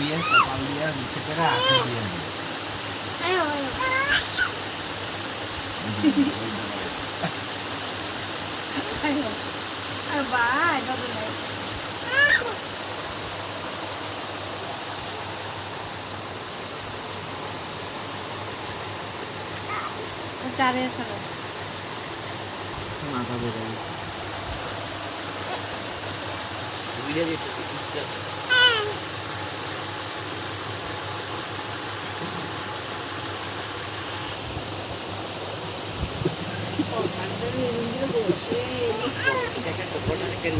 দিয়ে কপাল দিয়ে নিচে করে আঁখি দিয়ে চারে শোনো মাথা বেড়ে গেছে সুবিধা দিতে উঠতে এটাকে টপটারে কেন